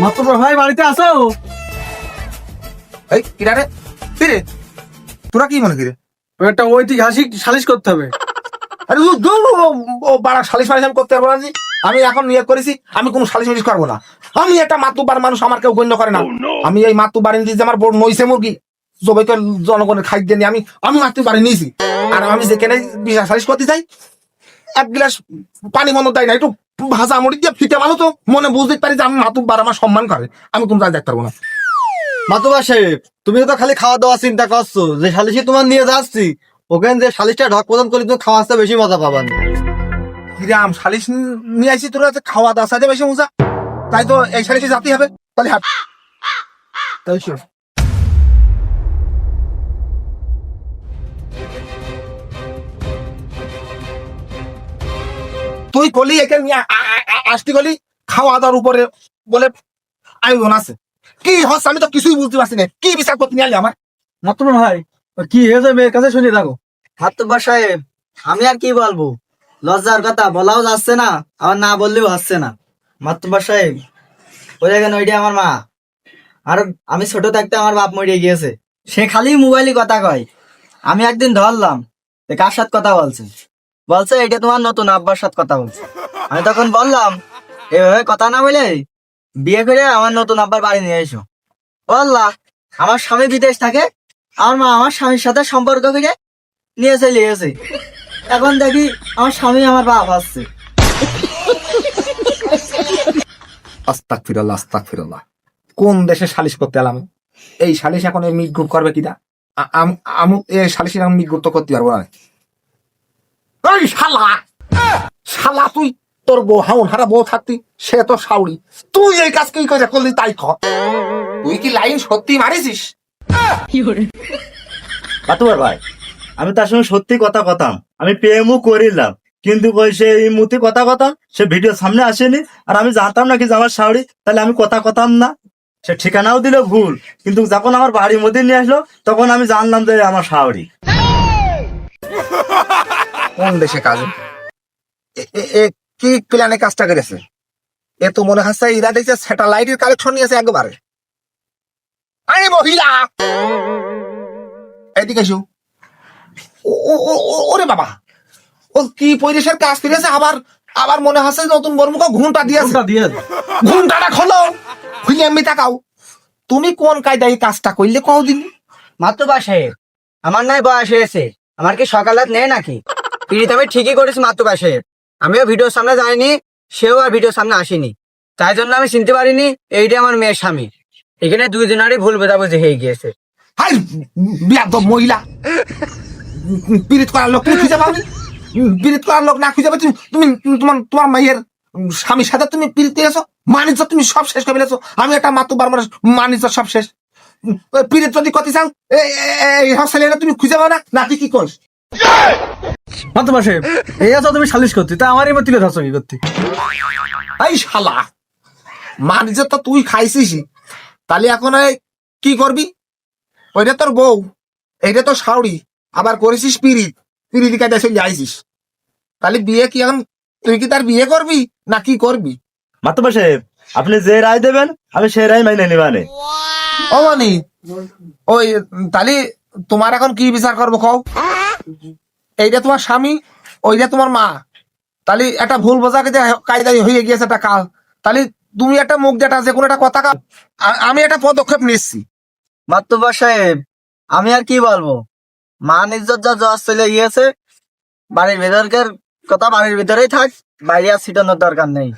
ভাই বাড়িতে আসো এই কিরা রে? কিরে তোরা কি মনে কিরে? একটা ঐতিহাসিক সালিশ করতে হবে। আরে ও ও- বাড়া সালিশ ফালিশ আমি করতে পারব না আমি এখন নিয়োগ করেছি আমি কোনো সালিশ মিলিশ করব না। আমি একটা মাতুবার মানুষ আমার কেউ গণ্য করে না। আমি এই মাতুবার নিয়েছি আমার বড় নইছে মুরগি সবাইকে জনগণের খাদ্য নিয়ে আমি আমি মাতুবার নিয়েছি। আর আমি যেখানে সালিশ করতে যাই এক গ্লাস পানি মনে দেয় না একটু ভাজা মুড়ি দিয়ে ফিটে মানুষ তো। মনে বুঝতে পারি যে আমি মাতুবার আমার সম্মান করে। আমি কাজ দেখতে পারব না। মাতুবা সাহেব তুমি তো খালি খাওয়া দাওয়া চিন্তা করছ। যে সালিশি তোমার নিয়ে যাচ্ছি ওখানে যে সালিশটা ঢক প্রদান করলে তুমি খাওয়া আসতে বেশি মজা পাবান কিরাম সালিশ নিয়ে আসি তোরা খাওয়া দাওয়া সাথে বেশি মজা? তাই তো এই সালিশে যাতে হবে। তাহলে হাট। তাই তুই কলি একে নিয়ে আ- আ- আ- আসতি গলি খাওয়া দাওয়ার উপরে বলে আয়োজন আছে কি হচ্ছে? আমি তো কিছুই বুঝতে পারছি না। কি বিচার করতে নিয়ে আমার? মাতুব্বর ভাই কি হয়েছে মেয়ের কাছে শুনে থাকো। মাতুবা সাহেব আমি আর কি বলব? লজ্জার কথা বলাও যাচ্ছে না আর না বললেও হচ্ছে না। মাতুবা সাহেব ওই দেখেন ওইটা আমার মা? আর আমি ছোট থাকতে আমার বাপ মরে গিয়েছে। সে খালি মোবাইলে কথা কয়। আমি একদিন ধরলাম কার সাথে কথা বলছে? বলছে, এটা তোমার নতুন আব্বার সাথে কথা বলছে। আমি তখন বললাম, এভাবে কথা না বলে বিয়ে করে আমার নতুন আব্বার বাড়ি নিয়ে এসো। বললা আমার স্বামী বিদেশ থাকে, আমার মা আমার স্বামীর সাথে সম্পর্ক করে নিয়ে চলে এখন দেখি আমার স্বামী আমার বাপ আসছে আস্তাক ফিরল্লাহ আস্তাক ফিরল্লাহ কোন দেশে সালিশ করতে এলাম? এই সালিশ এখন মিট গ্রুপ করবে কিনা? আম- আমু এই সালিশ আমি মিট গ্রুপ তো করতে পারব না। এই শালা। শালা তুই তোর বউ হাউন হারা বউ থাকতি সে তো সাউরি তুই এই কাজ কি করে করলি তাই খ তুই কি লাইন সত্যি মারিছিস? পাতুয়ার ভাই আমি তার সঙ্গে সত্যি কথা কথাম আমি প্রেমও করিলাম কিন্তু ওই সে এই মুহূর্তে কথা কথাম সে ভিডিও সামনে আসেনি আর আমি জানতাম না কি যে আমার শাওড়ি তাহলে আমি কথা কথাম না। সে ঠিকানাও দিল ভুল কিন্তু যখন আমার বাড়ির মধ্যে নিয়ে আসলো তখন আমি জানলাম যে আমার শাওড়ি কোন দেশে কাজ কি প্ল্যানে কাজটা করেছে? এ তো মনে হচ্ছে এরা দেখছে স্যাটেলাইটের কালেকশন নিয়েছে একবারে। আরে মহিলা! এদিকে ও- ওরে বাবা! ও কি পরিবেশের কাজ ফিরেছে আবার আবার মনে হচ্ছে নতুন বর্মুখ ঘুমটা দিয়েছে। দিয়ে ঘুমটাটা খোলো! খুলে এমনি তাকাও। তুমি কোন কায়দায় এই কাজটা করলে কদিন মাতুবা সাহেব আমার নাই বয়স হয়েছে। আমার কি সকালে নেই নাকি? পিড়িত আমি ঠিকই করেছি মাতুবা সাহেব আমিও ভিডিওর সামনে যাইনি, সেও আর ভিডিওর সামনে আসেনি। তাই জন্য আমি চিনতে পারিনি, এইটা আমার মেয়ের স্বামী। এখানে দুই দিনারই ভুল বোঝাবুঝি হয়ে গিয়েছে। মহিলা। পীড়িত করার লোক তুমি খুঁজে পাওনি? পীড়িত করার লোক না খুঁজে পাবে তুমি তুমি তোমার তোমার মাইয়ের স্বামীর সাথে তুমি পীড়িত এসো মানিজ তুমি সব শেষ করে ফেলেছো। আমি একটা মাতুবার মানুষ মানিজ সব শেষ। পীড়িত যদি কতি চাও এই- হসেলে তুমি খুঁজে পাও না? নাকি কি করিস মাতুব্বর সাহেব এই আছো তুমি সালিশ করতে তা আমারই মতো কি করতে? এই শালা তো তুই খাইছিস তাহলে এখন কি করবি? ওইটা তোর বউ এইটা তোর শাউরি আবার করেছিস পিরিত পিরিতি কাজে চলে আইছিস। তাহলে বিয়ে কি এখন তুই কি তার বিয়ে করবি না কি করবি? মাতুবা সাহেব আপনি যে রায় দেবেন আমি সেই রায় মাইনে নিবানে। ও মানি ওই তাহলে তোমার এখন কি বিচার করব কও? এইটা তোমার স্বামী, ওইটা তোমার মা। তাহলে একটা ভুল বোঝা কায়দায় হয়ে গিয়েছে একটা কাল। তাহলে তুমি একটা মুখ যেটা, যে কোনো একটা কথা আমি একটা পদক্ষেপ নিচ্ছি। মাতুবা সাহেব, আমি আর কি বলব? মা ইজ্জত যা জজ চলে গিয়েছে, বাড়ির ভেতরকার কথা বাড়ির ভিতরেই থাক, বাইরে আর ছিটানোর দরকার নেই।